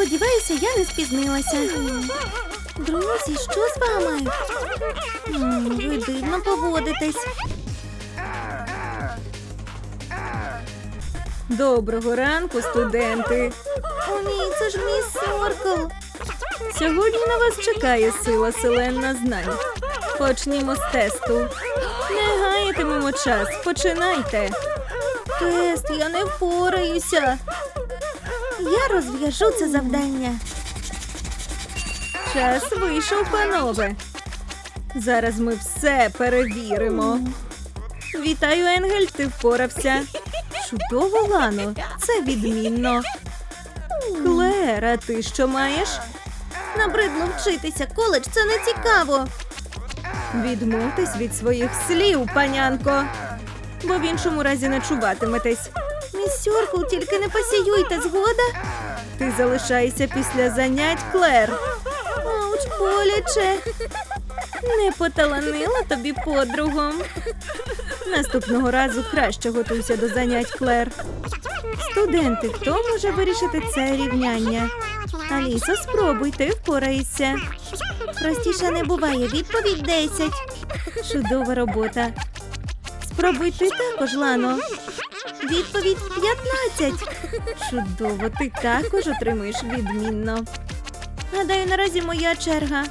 Сподіваюся, я не спізнилася. Друзі, що з вами? Ви дивно поводитесь. Доброго ранку, студенти. О, ні, це ж мій Соркл. Сьогодні на вас чекає сила селена знань. Почнімо з тесту. Не гаятимемо час. Починайте. Тест, я не впораюся. Я розв'яжу це завдання. Час вийшов, панове. Зараз ми все перевіримо. Вітаю, Енгель, ти впорався. Чудово, Лано, це відмінно. Клера, ти що маєш? Набридло вчитися. Коледж це не цікаво. Відмовтесь від своїх слів, панянко, бо в іншому разі не чуватиметесь. Міс Сьоркл, тільки не пасіюйте, згода? Ти залишаєшся після занять, Клер. Ауч, боляче. Не поталанила тобі подругом. Наступного разу краще готуйся до занять, Клер. Студенти, хто може вирішити це рівняння? Алісо, спробуй, ти впораєшся. Простіше не буває. Відповідь 10. Чудова робота. Спробуй ти також, Лано. Відповідь 15. Чудово, ти також отримуєш відмінно. Гадаю, наразі моя черга.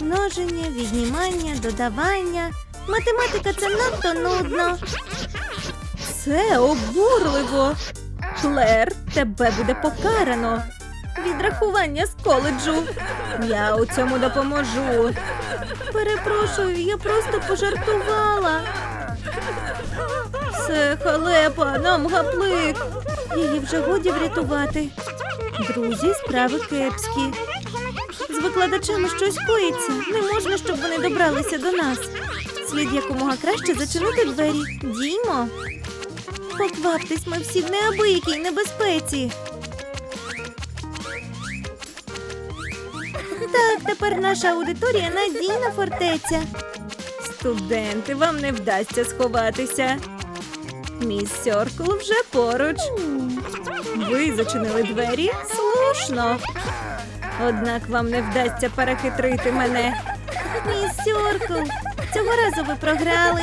Множення, віднімання, додавання. Математика це надто нудно. Це обурливо. Клер, тебе буде покарано. Відрахування з коледжу. Я у цьому допоможу. Перепрошую, я просто пожартувала. Це халепа, нам гаплик. Її вже годі врятувати. Друзі, справи кепські. З викладачами щось коїться. Не можна, щоб вони добралися до нас. Слід якомога краще зачинити двері. Діймо. Покваптесь, ми всі в неабиякій небезпеці. Так, тепер наша аудиторія надійна фортеця. Студенти, вам не вдасться сховатися. Міс Сьоркл вже поруч. Ви зачинили двері? Слушно. Однак вам не вдасться перехитрити мене. Міс Сьоркл, цього разу ви програли.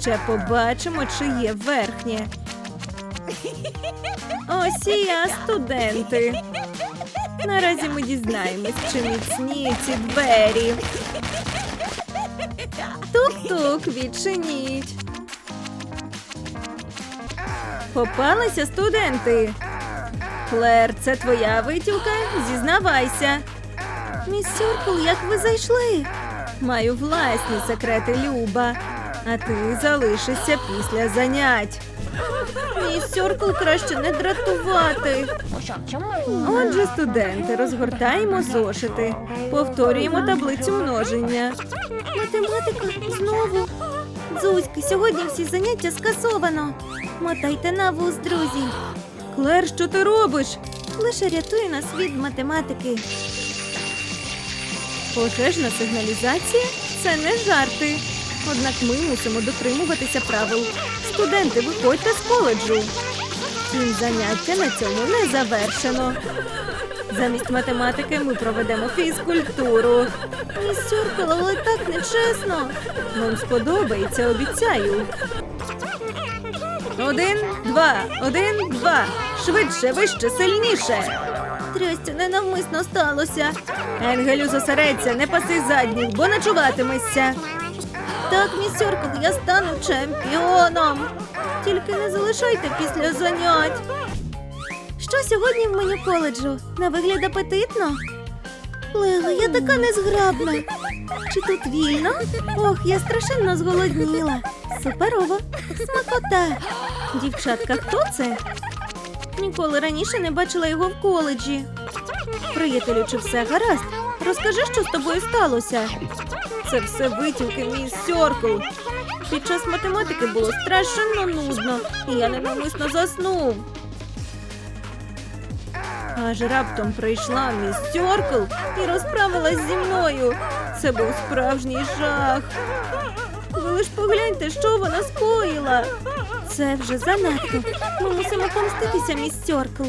Ще побачимо, чи є верхнє. Ось і я, студенти. Наразі ми дізнаємось, чи міцні ці двері. Тук-тук, відчиніть. Попалися студенти. Клер, це твоя витівка? Зізнавайся. Міс Сьоркл, як ви зайшли? Маю власні секрети, Люба. А ти залишишся після занять. Міс Сьоркл краще не дратувати. Отже, студенти, розгортаємо зошити. Повторюємо таблицю множення. Математика знову. Зузьки, сьогодні всі заняття скасовано. Мотайте на вуз, друзі. Клер, що ти робиш? Лише рятує нас від математики. Пожежна сигналізація це не жарти. Однак ми мусимо дотримуватися правил. Студенти, виходьте з коледжу. Втім, заняття на цьому не завершено. Замість математики ми проведемо фізкультуру. Міс Сьоркл, але так нечесно. Вам сподобається, обіцяю. Один, два, один, два. Швидше, вище, сильніше. Трястя ненавмисно сталося. Енгелю, зосередься, не паси задніх, бо начуватимешся. Так, міс я стану чемпіоном. Тільки не залишайте після занять. Що сьогодні в меню коледжу? На вигляд апетитно? Лего, я така незграбна. Чи тут вільно? Ох, я страшенно зголодніла. Суперово. Смакота. Дівчатка, хто це? Ніколи раніше не бачила його в коледжі. Приятелю, чи все гаразд? Розкажи, що з тобою сталося. Це все витівки мій сьоркл. Під час математики було страшенно нудно, і я ненавмисно заснув. Аж раптом прийшла міс Сьоркл і розправилась зі мною. Це був справжній жах. Ви лиш погляньте, що вона скоїла. Це вже занадто. Ми мусимо помститися, міс Сьоркл.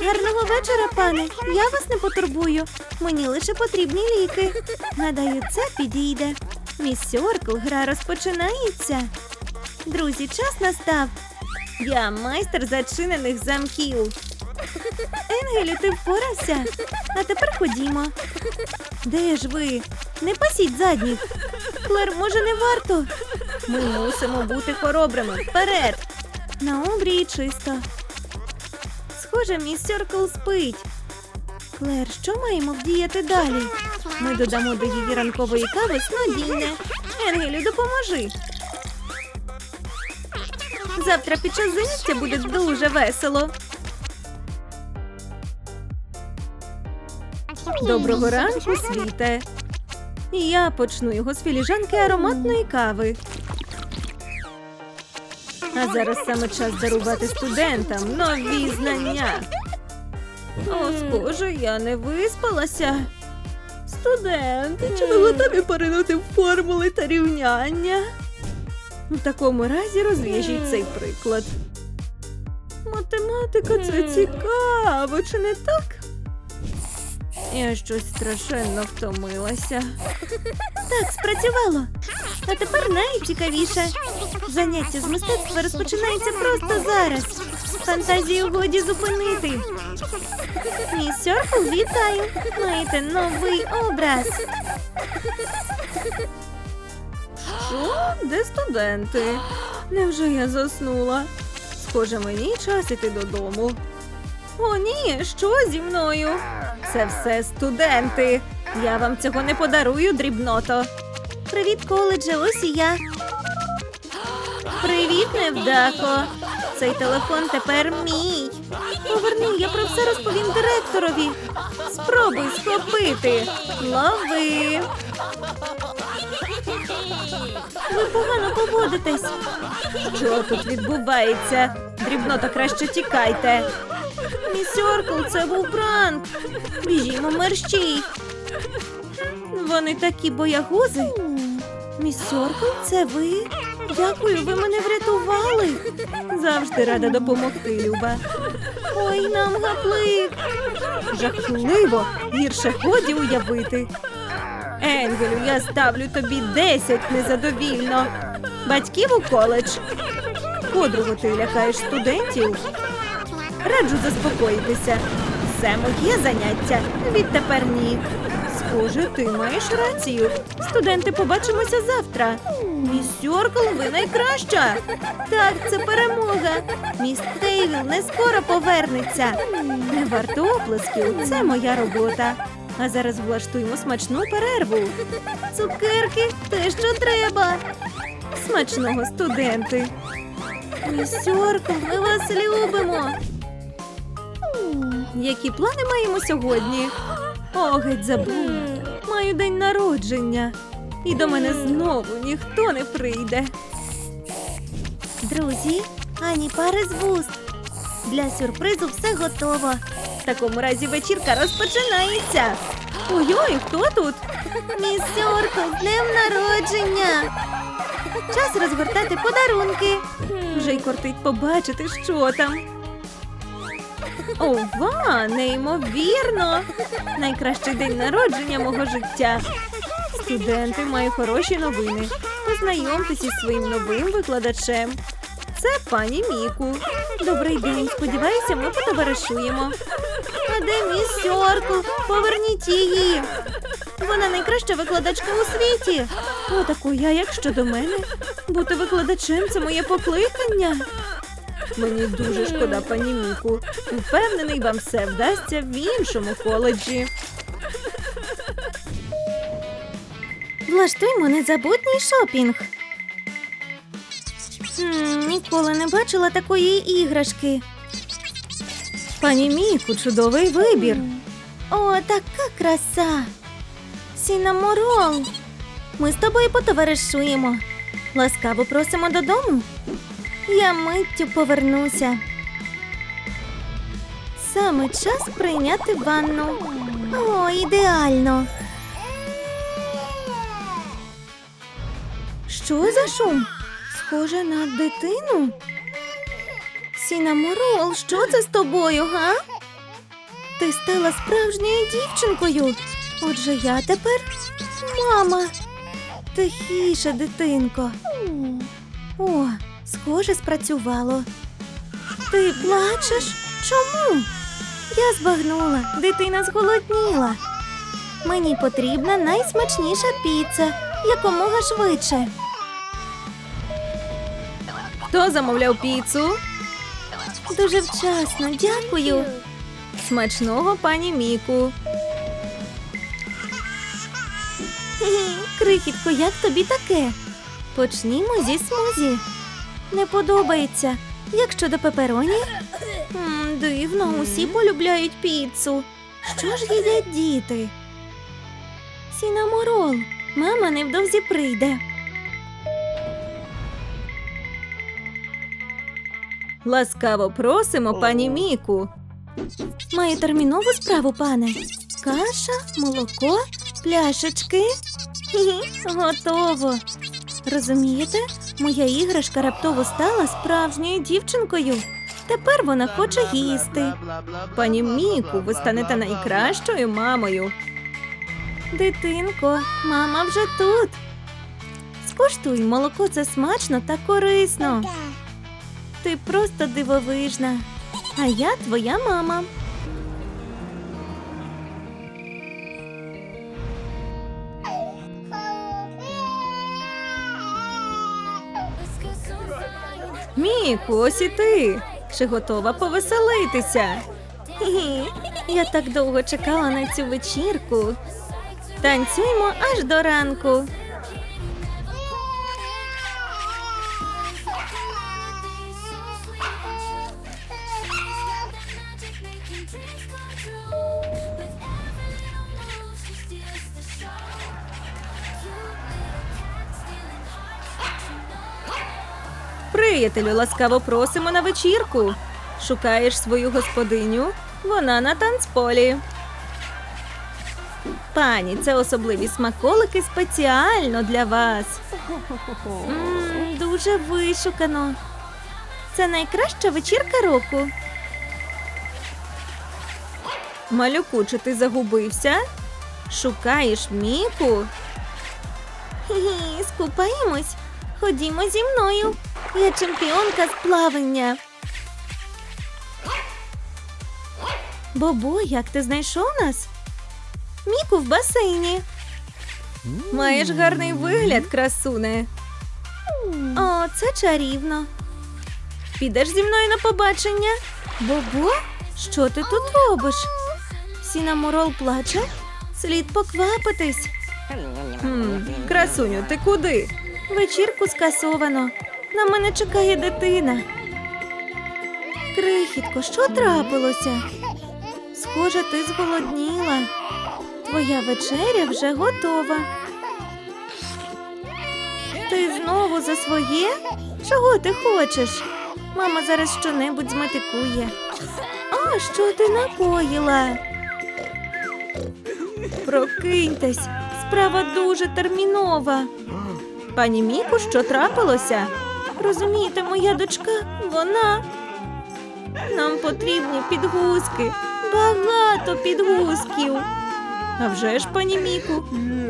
Гарного вечора, пане. Я вас не потурбую. Мені лише потрібні ліки. Гадаю, це підійде. Міс гра розпочинається. Друзі, час настав. Я майстер зачинених замків. Енгелю, ти впорався? А тепер ходімо. Де ж ви? Не пасіть задніх. Клер, може, не варто? Ми мусимо бути хоробрими. Вперед! На обрії чисто. Схоже, міс Сьоркл спить. Клер, що маємо вдіяти далі? Ми додамо до її ранкової кави снодійне. Енгелю, допоможи. Завтра під час заняття буде дуже весело. Доброго ранку, світе. Я почну його з філіжанки ароматної кави. А зараз саме час дарувати студентам нові знання. О, схоже, я не виспалася. Студенти, чи ви готові поринути в формули та рівняння? У такому разі розв'яжіть цей приклад. Математика це цікаво, чи не так? Я щось страшенно втомилася. Так, спрацювало. А тепер найцікавіше. Заняття з мистецтва розпочинається просто зараз. Фантазію годі зупинити. Міс Сьоркл, вітаю! Маєте новий образ. Що? Де студенти? Невже я заснула? Схоже, мені час іти додому. О, ні, що зі мною? Це все студенти. Я вам цього не подарую, дрібното. Привіт, коледже, ось і я. Привіт, невдако. Цей телефон тепер мій. Поверни, я про все розповім директорові. Спробуй схопити. Лови. Ви погано поводитесь. Що тут відбувається? Дрібнота краще тікайте. Міс Оркл, це був пранк. Біжімо мерщій. Вони такі боягузи. Міс Оркл, це ви? Дякую, ви мене врятували. Завжди рада допомогти, Люба. Ой, нам гаплик. Жахливо, гірше годі уявити. Енгелю, я ставлю тобі 10 незадовільно. Батьків у коледж. Подругу ти лякаєш студентів. Раджу заспокоїтися. Це моє заняття. Відтепер ні. Схоже, ти маєш рацію. Студенти, побачимося завтра. Міс Сьоркл, ви найкраща. Так, це перемога. Міс Тейвіл не скоро повернеться. Не варто оплесків, це моя робота. А зараз влаштуємо смачну перерву. Цукерки, те, що треба. Смачного студенти. Міс ми вас любимо. Які плани маємо сьогодні? О, геть забула. Маю день народження. І до мене знову ніхто не прийде. Друзі, ані пари з вуст. Для сюрпризу все готово. В такому разі вечірка розпочинається. Ой-ой, хто тут? Міс Сьоркл, з днем народження. Час розгортати подарунки. Вже й кортить побачити, що там. Ова, неймовірно! Найкращий день народження мого життя. Студенти, маю хороші новини. Познайомтеся із своїм новим викладачем. Це пані Міку. Добрий день. Сподіваюся, ми потоваришуємо. Де міс Сьоркл? Поверніть її. Вона найкраща викладачка у світі. О, таку я, як щодо мене. Бути викладачем це моє покликання. Мені дуже шкода, пані Міку. Впевнений, вам все вдасться в іншому коледжі. Влаштуймо незабутній шопінг. М, ніколи не бачила такої іграшки. Пані Міку, чудовий вибір. О, така краса. Сінаморол. Ми з тобою потоваришуємо. Ласкаво просимо додому. Я миттю повернуся. Саме час прийняти ванну. О, ідеально. Що за шум? Схоже на дитину. Сінаморол, що це з тобою, га? Ти стала справжньою дівчинкою. Отже, я тепер мама. Тихіше, дитинко. О, схоже, спрацювало. Ти плачеш? Чому? Я збагнула, дитина зголодніла. Мені потрібна найсмачніша піца, якомога швидше. Хто замовляв піцу? Дуже вчасно, дякую. Смачного пані Міку. Крихітко, як тобі таке? Почнімо зі смузі. Не подобається. Як щодо пепероні? М, дивно, усі полюбляють піцу. Що ж їдять діти? Сінаморол, мама невдовзі прийде. Ласкаво просимо, пані Міку. Маю термінову справу, пане. Каша, молоко, пляшечки. Готово. Розумієте, моя іграшка раптово стала справжньою дівчинкою. Тепер вона хоче їсти. Пані Міку, ви станете найкращою мамою. Дитинко, мама вже тут. Скуштуй, молоко це смачно та корисно. Ти просто дивовижна. А я твоя мама. Міку, ось і ти. Чи готова повеселитися? Я так довго чекала на цю вечірку. Танцюймо аж до ранку. Приятелю, ласкаво просимо на вечірку. Шукаєш свою господиню? Вона на танцполі. Пані, це особливі смаколики спеціально для вас. М, дуже вишукано. Це найкраща вечірка року. Малюку, чи ти загубився? Шукаєш Міку? Хі-хі, скупаємось. Ходімо зі мною. Я чемпіонка з плавання. Бобо, як ти знайшов нас? Міку в басейні. Маєш гарний вигляд, красуне. О, це чарівно. Підеш зі мною на побачення? Бобо, що ти тут робиш? Сінаморол плаче? Слід поквапитись. Хм, красуню, ти куди? Вечірку скасовано. На мене чекає дитина. Крихітко, що трапилося? Схоже, ти зголодніла. Твоя вечеря вже готова. Ти знову за своє? Чого ти хочеш? Мама зараз щонебудь зметикує. А, що ти накоїла? Прокиньтесь, справа дуже термінова. Пані Міку, що трапилося? Розумієте, моя дочка, вона. Нам потрібні підгузки. Багато підгузків. А вже ж, пані Міку,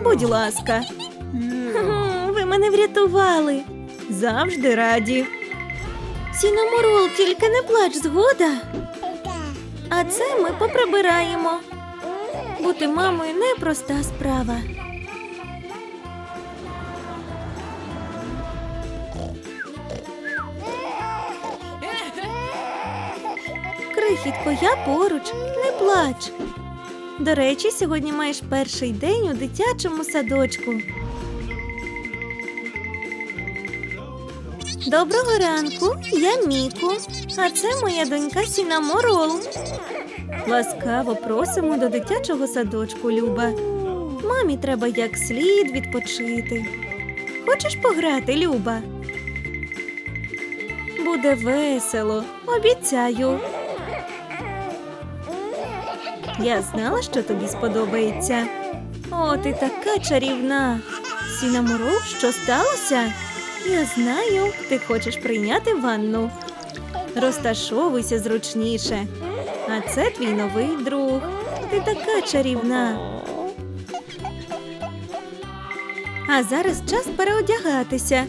будь ласка, Ви мене врятували. завжди раді. Сінаморол, тільки не плач, згода. А це ми поприбираємо. Бути мамою непроста справа. Крихітко, я поруч, не плач. До речі, сьогодні маєш перший день у дитячому садочку. Доброго ранку, я Міку, а це моя донька Сінаморол. Ласкаво просимо до дитячого садочку, Люба. Мамі треба як слід відпочити. Хочеш пограти, Люба? Буде весело, обіцяю. Я знала, що тобі сподобається. О, ти така чарівна. Сінаморол, що сталося? Я знаю, ти хочеш прийняти ванну. Розташовуйся зручніше. А це твій новий друг. Ти така чарівна. А зараз час переодягатися.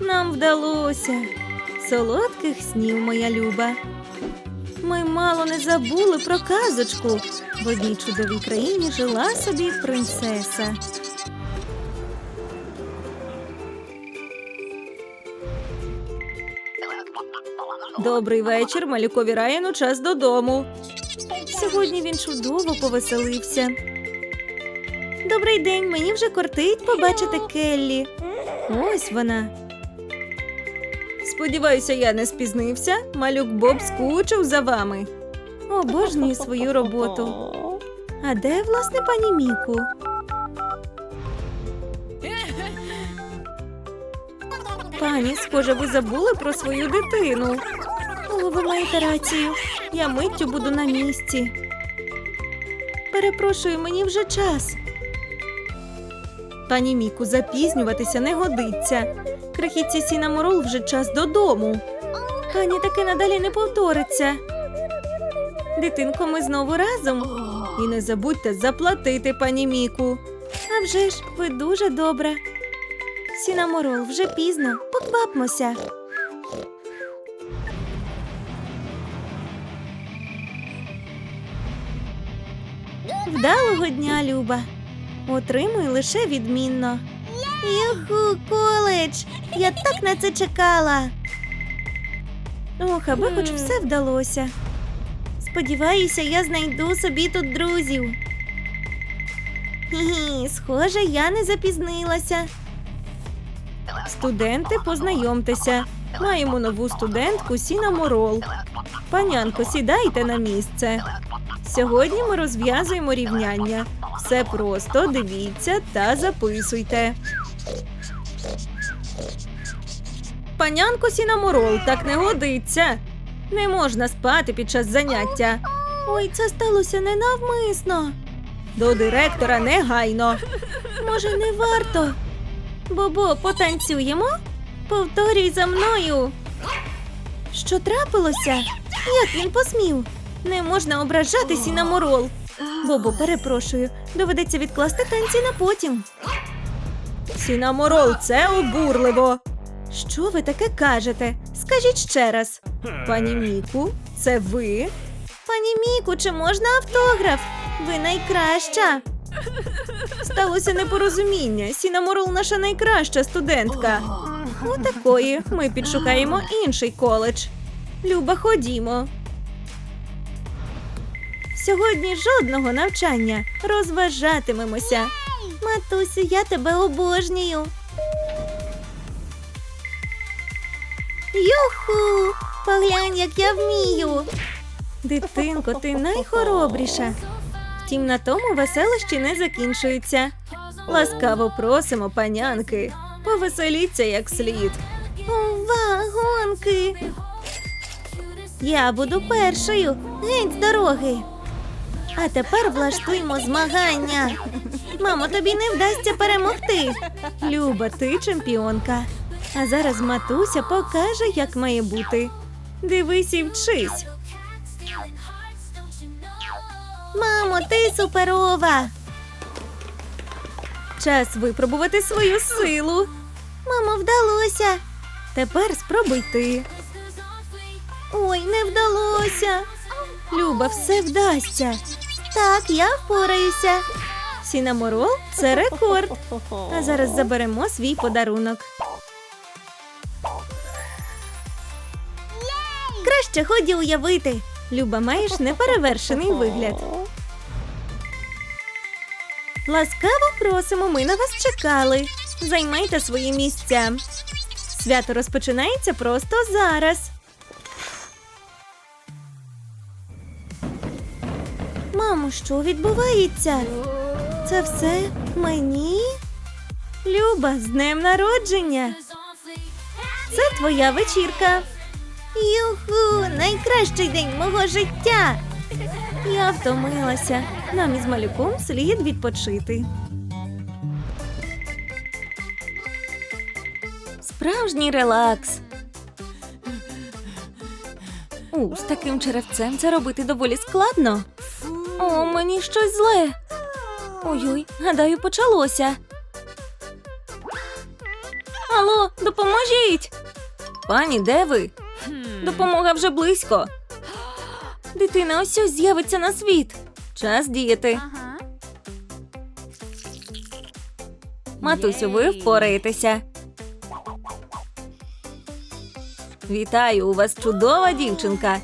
Нам вдалося. Солодких снів, моя люба. Ми мало не забули про казочку. В одній чудовій країні жила собі принцеса. Добрий вечір, малюкові Райану, час додому. Сьогодні він чудово повеселився. Добрий день, мені вже кортить побачити Келлі. Ось вона. Сподіваюся, я не спізнився. Малюк Боб скучив за вами. Обожнюю свою роботу. А де, власне, пані Міку? Пані, схоже, ви забули про свою дитину. О, ви маєте рацію. Я миттю буду на місці. Перепрошую, мені вже час. Пані Міку, запізнюватися не годиться. Крихітці Сіна Морол вже час додому. Пані таки надалі не повториться. Дитинко, ми знову разом. І не забудьте заплатити пані Міку. А вже ж, ви дуже добра. Сіна Морол, вже пізно. Поквапмося. Вдалого дня, Люба. Отримуй лише відмінно. Юху, коледж! Я так на це чекала. Ох, аби хоч все вдалося. Сподіваюся, я знайду собі тут друзів. Хі-хі, схоже, я не запізнилася. Студенти, познайомтеся. Маємо нову студентку Сіна Морол. Панянко, сідайте на місце. Сьогодні ми розв'язуємо рівняння. Все просто дивіться та записуйте. Панянко Сіна Морол, так не годиться. Не можна спати під час заняття. Ой, це сталося ненавмисно. До директора негайно. Може, не варто. Бобо, потанцюємо? Повторюй за мною. Що трапилося? Як він посмів? Не можна ображати Сіна Морол. Бобо, перепрошую, доведеться відкласти танці на потім. Сіна Морол, це обурливо. Що ви таке кажете? Скажіть ще раз. Пані Міку, це ви? Пані Міку, чи можна автограф? Ви найкраща. Сталося непорозуміння. Сіна Морол наша найкраща студентка. Отакої. Ми підшукаємо інший коледж. Люба, ходімо. Сьогодні жодного навчання. Розважатимемося. Матусю, я тебе обожнюю. Юху! Поглянь, як я вмію. Дитинко, ти найхоробріша. Втім, на тому веселощі не закінчуються. Ласкаво просимо, панянки. Повеселіться як слід. Ова, гонки. Я буду першою. Геть з дороги. А тепер влаштуємо змагання. Мамо, тобі не вдасться перемогти. Люба, ти чемпіонка. А зараз матуся покаже, як має бути. Дивись і вчись. Мамо, ти суперова. Час випробувати свою силу. Мамо, вдалося. Тепер спробуй ти. Ой, не вдалося. Люба, все вдасться. Так, я впораюся. Сіна Морол – це рекорд. А зараз заберемо свій подарунок. Краще ході уявити. Люба, маєш неперевершений вигляд. Ласкаво просимо, ми на вас чекали. Займайте свої місця. Свято розпочинається просто зараз. Мамо, що відбувається? Це все мені? Люба, з днем народження. Це твоя вечірка. Юху, найкращий день мого життя. Я втомилася. Нам із малюком слід відпочити. Справжній релакс. У, з таким черевцем це робити доволі складно. О, мені щось зле. Ой-ой, гадаю, почалося. Алло, допоможіть! Пані, де ви? Допомога вже близько. Дитина ось ось з'явиться на світ. Час діяти. Матусю, ви впораєтеся. Вітаю, у вас чудова дівчинка.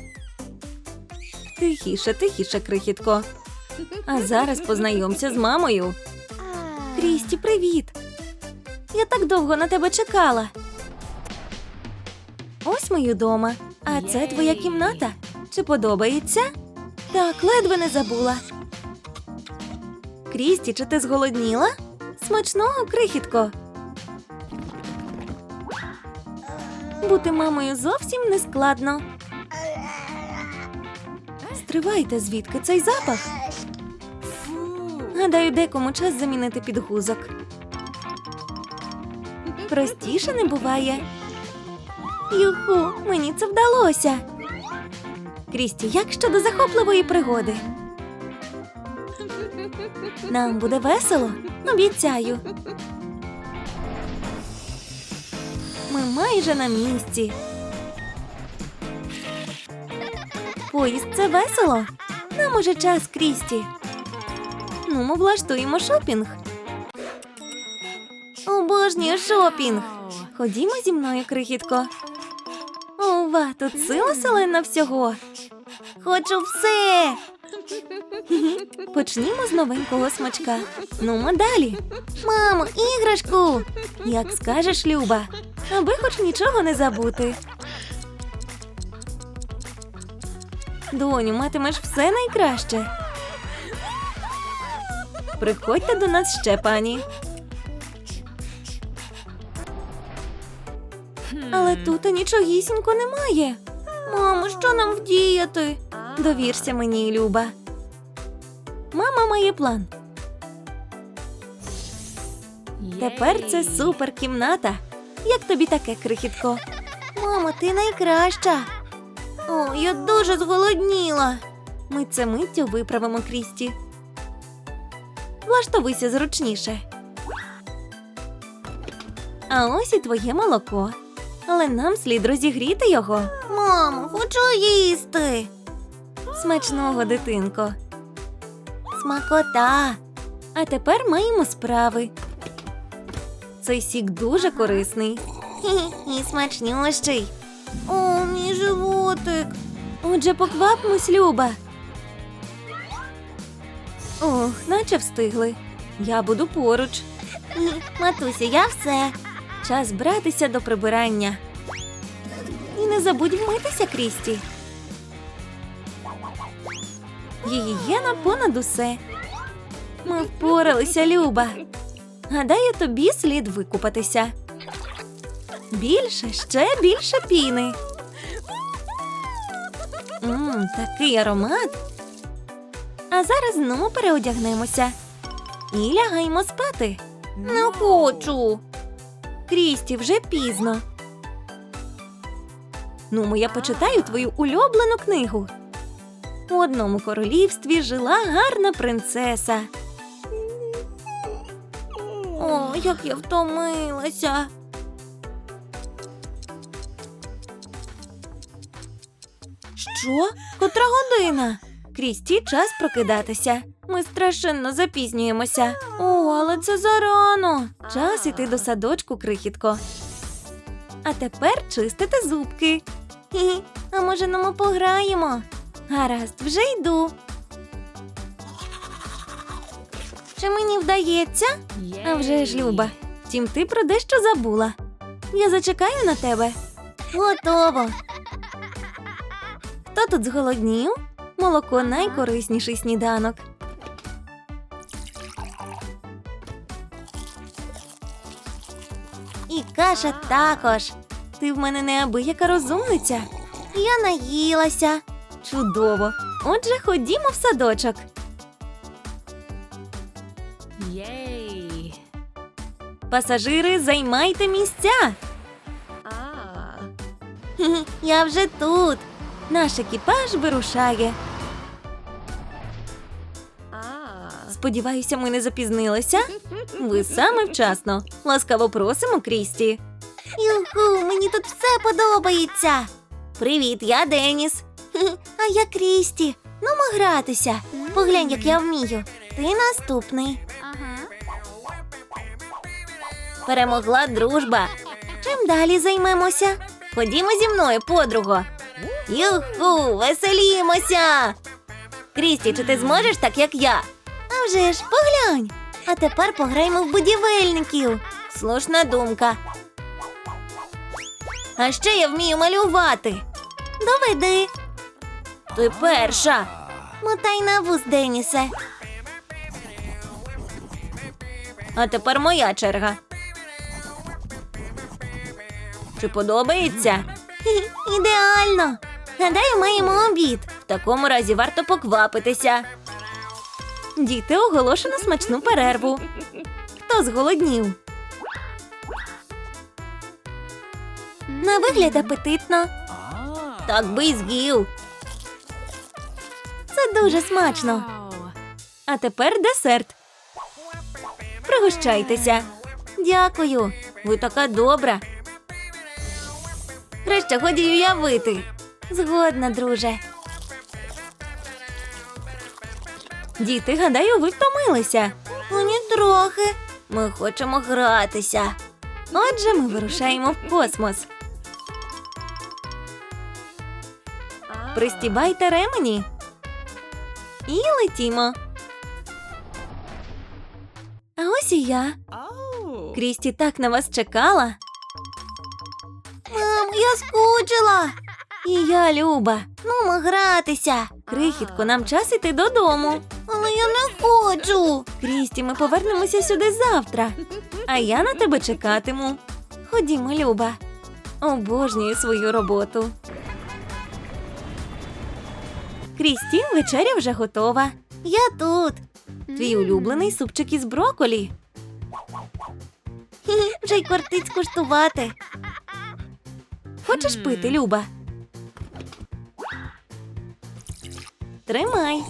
Тихіше, тихіше, крихітко. А зараз познайомся з мамою. Крісті, привіт. Я так довго на тебе чекала. Й удома. А це твоя кімната. Чи подобається? Так, ледве не забула. Крісті, чи ти зголодніла? Смачного, крихітко. Бути мамою зовсім не складно. Стривайте, звідки цей запах? Гадаю, декому час замінити підгузок. Простіше не буває. Юху, мені це вдалося. Крісті, як щодо захопливої пригоди? Нам буде весело, обіцяю. Ми майже на місці. Поїзд це весело. Нам уже час, Крісті. Ну, ми влаштуємо шопінг. Обожнюю шопінг. Ходімо зі мною, крихітко. Ова, тут сила селена всього. Хочу все. Почнімо з новенького смачка. Ну, далі. Мамо, іграшку. Як скажеш, Люба, аби хоч нічого не забути. Доню, матимеш все найкраще. Приходьте до нас ще, пані. Але тут нічогісінько немає. Мамо, що нам вдіяти? Довірся мені, Люба. Мама має план. Тепер це супер кімната. Як тобі таке, крихітко? Мамо, ти найкраща. О, я дуже зголодніла. Ми це миттю виправимо Крісті. Влаштовуйся зручніше. А ось і твоє молоко. Але нам слід розігріти його. Мамо, хочу їсти. Смачного, дитинко. Смакота. А тепер маємо справи. Цей сік дуже корисний. І смачнющий. О, мій животик. Отже, поквапмось, Люба. Ох, наче встигли. Я буду поруч. Матуся, я все. Час братися до прибирання. І не забудь вмитися, Крісті. Гігієна понад усе. Ми впоралися, Люба. Гадаю, тобі слід викупатися. Більше, ще більше піни. Мм, такий аромат. А зараз знову переодягнемося. І лягаємо спати. Не хочу. Крісті, вже пізно. Ну, я почитаю твою улюблену книгу. У одному королівстві жила гарна принцеса. О, як я втомилася. Що? Котра година? Крісті час прокидатися. Ми страшенно запізнюємося. О, але це зарано. Час іти до садочку, крихітко. А тепер чистити зубки. Хі-хі, а може ну ми пограємо? Гаразд, вже йду. Чи мені вдається? А вже ж, Люба. Втім, ти про дещо забула. Я зачекаю на тебе. Готово. Хто тут зголоднів? Молоко найкорисніший сніданок. І каша також. Ти в мене неабияка розумниця. Я наїлася. Чудово. Отже, ходімо в садочок. Єй! Пасажири, займайте місця. А. Хі-хі, Я вже тут. Наш екіпаж вирушає. Сподіваюся, ми не запізнилися. Ви саме вчасно. Ласкаво просимо, Крісті. Юху, мені тут все подобається. Привіт, я Деніс. А я Крісті. Ну, ми гратися. Поглянь, як я вмію. Ти наступний. Перемогла дружба. Чим далі займемося? Ходімо зі мною, подруго. Юху, веселімося. Крісті, чи ти зможеш так, як я? А вже ж, поглянь. А тепер пограємо в будівельників. Слушна думка. А ще я вмію малювати. Доведи. Ти перша. Мотай на вуз, Денісе. А тепер моя черга. Чи подобається? Ідеально. Гадаю, маємо обід. В такому разі варто поквапитися. Діти оголошено смачну перерву. Хто зголоднів? На вигляд апетитно. Так би й з'їв. Це дуже смачно. А тепер десерт. Пригощайтеся. Дякую. Ви така добра. Краще годі уявити. Згодна, друже. Діти, гадаю, ви втомилися. Ні трохи. Ми хочемо гратися. Отже, ми вирушаємо в космос. Пристібайте ремені. І летімо. А ось і я. Крісті так на вас чекала. Мам, я скучила. І я, Люба. Ну, ми гратися. Крихітко, нам час іти додому. Але я не хочу. Крісті, ми повернемося сюди завтра. А я на тебе чекатиму. Ходімо, Люба. Обожнюю свою роботу. Крісті, вечеря вже готова. Я тут. Твій улюблений супчик із броколі. Вже й кортить скуштувати. Хочеш пити, Люба? Тримай.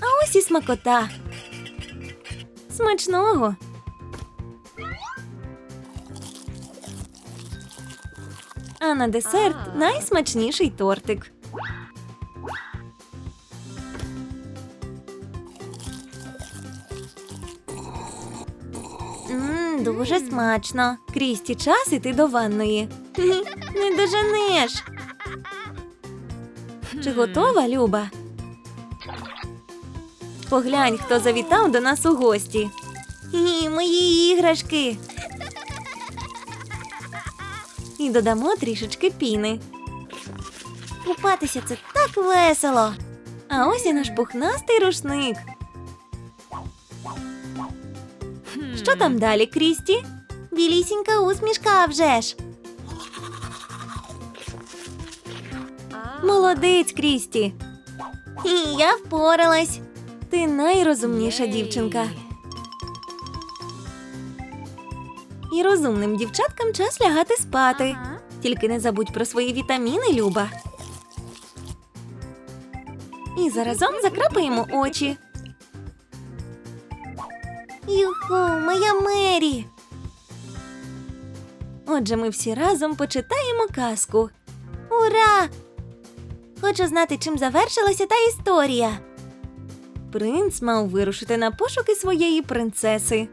А ось і смакота. Смачного. А на десерт найсмачніший тортик. Мм, дуже смачно. Крісті, час іти до ванної. Не доженеш. Чи готова, Люба? Поглянь, хто завітав до нас у гості. Ні, мої іграшки. І додамо трішечки піни. Купатися це так весело. А ось і наш пухнастий рушник. Що там далі, Крісті? Білісінька усмішка а вже ж. Молодець, Крісті. І я впоралась. Ти найрозумніша дівчинка. І розумним дівчаткам час лягати спати. Тільки не забудь про свої вітаміни, Люба. І заразом закрапаємо очі. Юху, моя Мері. Отже, ми всі разом почитаємо казку. Ура! Хочу знати, чим завершилася та історія. Принц мав вирушити на пошуки своєї принцеси.